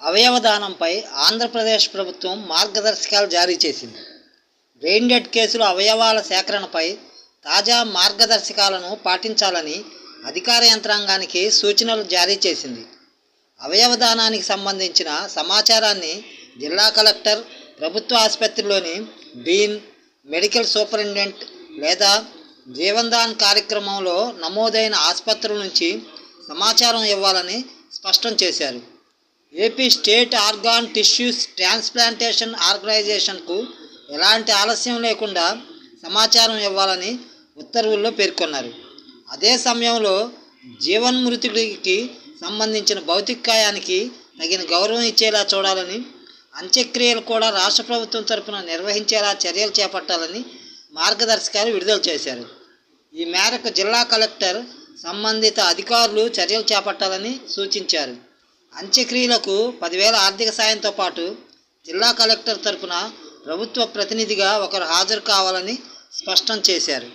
అవయవదానంపై ఆంధ్రప్రదేశ్ ప్రభుత్వం మార్గదర్శకాలు జారీ చేసింది. బ్రెయిన్ డెడ్ కేసులో అవయవాల సేకరణపై తాజా మార్గదర్శకాలను పాటించాలని అధికార యంత్రాంగానికి సూచనలు జారీ చేసింది. అవయవదానానికి సంబంధించిన సమాచారాన్ని జిల్లా కలెక్టర్ ప్రభుత్వ ఆసుపత్రిలోని డీన్ మెడికల్ సూపరింటెండెంట్ లేదా జీవన్దాన్ కార్యక్రమంలో నమోదైన ఆసుపత్రుల నుంచి సమాచారం ఇవ్వాలని స్పష్టం చేశారు. AP state organ tissues transplantation ఆర్గనైజేషన్కు ఎలాంటి ఆలస్యం లేకుండా సమాచారం ఇవ్వాలని ఉత్తర్వుల్లో పేర్కొన్నారు. అదే సమయంలో జీవన్మృతుడికి సంబంధించిన భౌతికాయానికి తగిన గౌరవం ఇచ్చేలా చూడాలని అంత్యక్రియలు కూడా రాష్ట్ర ప్రభుత్వం తరపున నిర్వహించేలా చర్యలు చేపట్టాలని మార్గదర్శకాలు విడుదల చేశారు. ఈ మేరకు జిల్లా కలెక్టర్ సంబంధిత అధికారులు చర్యలు చేపట్టాలని సూచించారు. అంత్యక్రియలకు పదివేల ఆర్థిక సాయంతో పాటు జిల్లా కలెక్టర్ తరపున ప్రభుత్వ ప్రతినిధిగా ఒకరు హాజరు కావాలని స్పష్టం చేశారు.